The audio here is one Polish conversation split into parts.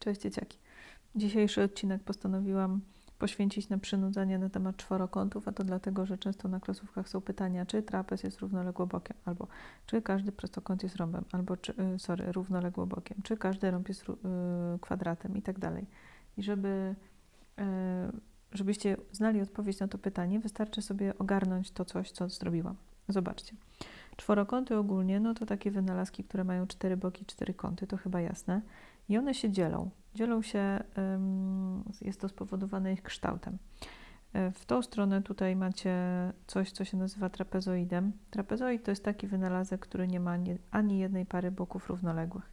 Cześć dzieciaki. Dzisiejszy odcinek postanowiłam poświęcić na przynudzenie na temat czworokątów, a to dlatego, że często na klasówkach są pytania, czy trapez jest równoległobokiem, albo czy każdy prostokąt jest rąbem, albo czy, y, sorry, równoległobokiem, czy każdy rąb jest y, kwadratem i tak dalej. I żeby, y, żebyście znali odpowiedź na to pytanie, wystarczy sobie ogarnąć to coś, co zrobiłam. Zobaczcie. Czworokąty ogólnie, no to takie wynalazki, które mają cztery boki, cztery kąty, to chyba jasne. I one się dzielą. Dzielą się, jest to spowodowane ich kształtem. E, w tą stronę tutaj macie coś, co się nazywa trapezoidem. Trapezoid to jest taki wynalazek, który nie ma ani jednej pary boków równoległych,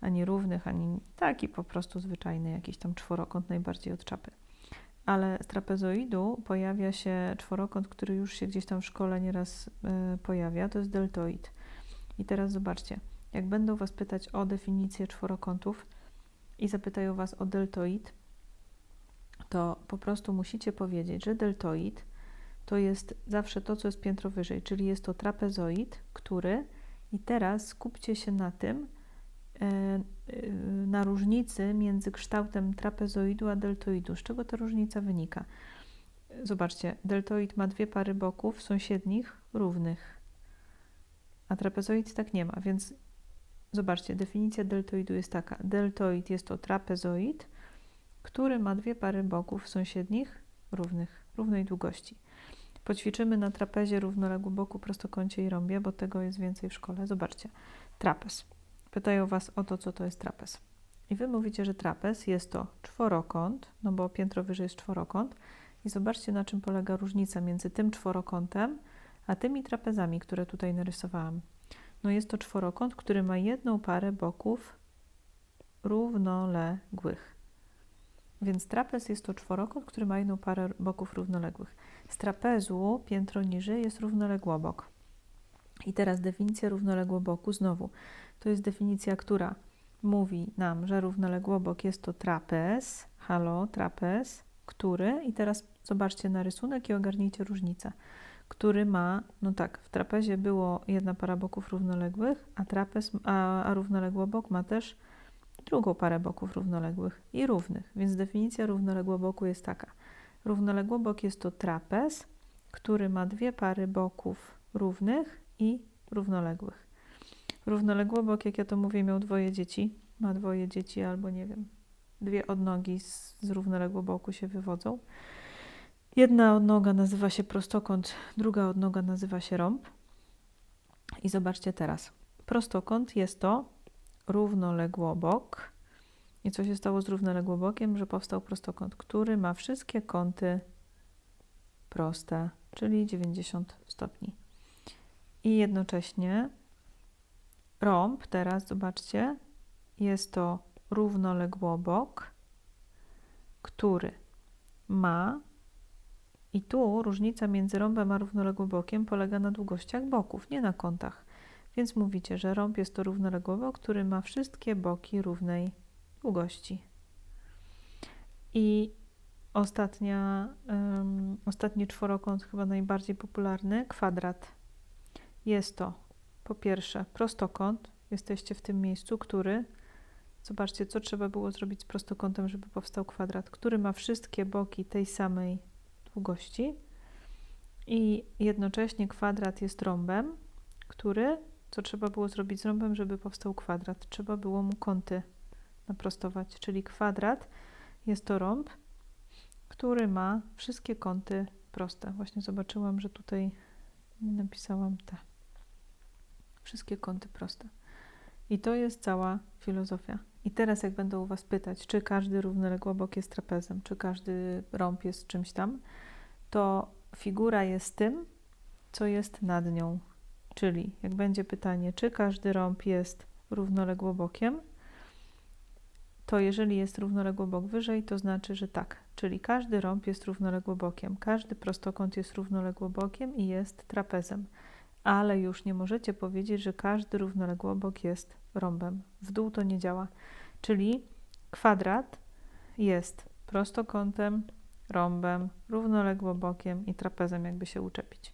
ani równych, ani taki po prostu zwyczajny, jakiś tam czworokąt najbardziej od czapy. Ale z trapezoidu pojawia się czworokąt, który już się gdzieś tam w szkole nieraz y, pojawia, to jest deltoid. I teraz zobaczcie, jak będą Was pytać o definicję czworokątów i zapytają Was o deltoid, to po prostu musicie powiedzieć, że deltoid to jest zawsze to, co jest piętro wyżej, czyli jest to trapezoid, który i teraz skupcie się na tym, e, e, na różnicy między kształtem trapezoidu a deltoidu. Z czego ta różnica wynika? Zobaczcie, deltoid ma dwie pary boków sąsiednich równych, a trapezoid tak nie ma, więc Zobaczcie, definicja deltoidu jest taka. Deltoid jest to trapezoid, który ma dwie pary boków sąsiednich równych, równej długości. Poćwiczymy na trapezie równoległym boku, prostokącie i rąbie, bo tego jest więcej w szkole. Zobaczcie, trapez. Pytają Was o to, co to jest trapez. I Wy mówicie, że trapez jest to czworokąt, no bo piętro wyżej jest czworokąt. I zobaczcie, na czym polega różnica między tym czworokątem, a tymi trapezami, które tutaj narysowałam. No jest to czworokąt, który ma jedną parę boków równoległych. Więc trapez jest to czworokąt, który ma jedną parę boków równoległych. Z trapezu piętro niżej jest równoległobok. I teraz definicja równoległoboku znowu. To jest definicja, która mówi nam, że równoległobok jest to trapez, halo, trapez, który, i teraz zobaczcie na rysunek i ogarnijcie różnicę który ma, no tak, w trapezie było jedna para boków równoległych, a trapez, a, a równoległobok ma też drugą parę boków równoległych i równych, więc definicja równoległoboku jest taka. Równoległobok jest to trapez, który ma dwie pary boków równych i równoległych. Równoległobok, jak ja to mówię, miał dwoje dzieci, ma dwoje dzieci albo nie wiem, dwie odnogi z, z równoległoboku się wywodzą. Jedna odnoga nazywa się prostokąt, druga odnoga nazywa się rąb. I zobaczcie teraz. Prostokąt jest to równoległobok. I co się stało z równoległobokiem? Że powstał prostokąt, który ma wszystkie kąty proste, czyli 90 stopni. I jednocześnie rąb, teraz zobaczcie, jest to równoległobok, który ma i tu różnica między rąbem a równoległobokiem polega na długościach boków, nie na kątach. Więc mówicie, że rąb jest to równoległobok, który ma wszystkie boki równej długości. I ostatnia, um, ostatni czworokąt, chyba najbardziej popularny, kwadrat. Jest to po pierwsze prostokąt, jesteście w tym miejscu, który, zobaczcie, co trzeba było zrobić z prostokątem, żeby powstał kwadrat, który ma wszystkie boki tej samej długości i jednocześnie kwadrat jest rąbem, który, co trzeba było zrobić z rąbem, żeby powstał kwadrat? Trzeba było mu kąty naprostować, czyli kwadrat jest to rąb, który ma wszystkie kąty proste. Właśnie zobaczyłam, że tutaj napisałam te wszystkie kąty proste. I to jest cała filozofia. I teraz, jak będą u Was pytać, czy każdy równoległobok jest trapezem, czy każdy rąb jest czymś tam, to figura jest tym, co jest nad nią. Czyli jak będzie pytanie, czy każdy rąb jest równoległobokiem, to jeżeli jest równoległobok wyżej, to znaczy, że tak. Czyli każdy rąb jest równoległobokiem, każdy prostokąt jest równoległobokiem i jest trapezem. Ale już nie możecie powiedzieć, że każdy równoległobok jest rąbem. W dół to nie działa. Czyli kwadrat jest prostokątem, rąbem, równoległobokiem i trapezem, jakby się uczepić.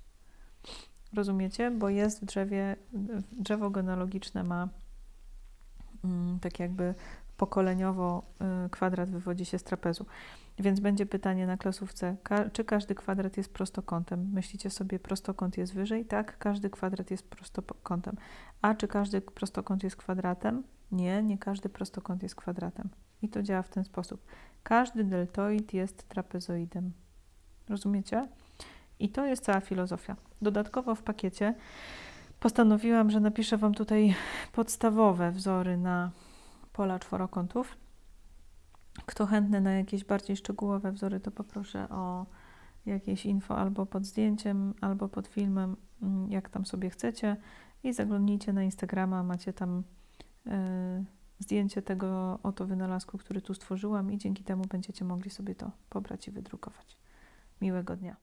Rozumiecie? Bo jest w drzewie, drzewo genealogiczne ma mm, tak jakby pokoleniowo y, kwadrat wywodzi się z trapezu. Więc będzie pytanie na klasówce, czy każdy kwadrat jest prostokątem? Myślicie sobie, prostokąt jest wyżej? Tak, każdy kwadrat jest prostokątem. A czy każdy prostokąt jest kwadratem? Nie, nie każdy prostokąt jest kwadratem. I to działa w ten sposób. Każdy deltoid jest trapezoidem. Rozumiecie? I to jest cała filozofia. Dodatkowo w pakiecie postanowiłam, że napiszę Wam tutaj podstawowe wzory na pola czworokątów. Kto chętny na jakieś bardziej szczegółowe wzory, to poproszę o jakieś info albo pod zdjęciem, albo pod filmem, mm, jak tam sobie chcecie. I zaglądnijcie na Instagrama, macie tam y, zdjęcie tego oto wynalazku, który tu stworzyłam i dzięki temu będziecie mogli sobie to pobrać i wydrukować. Miłego dnia.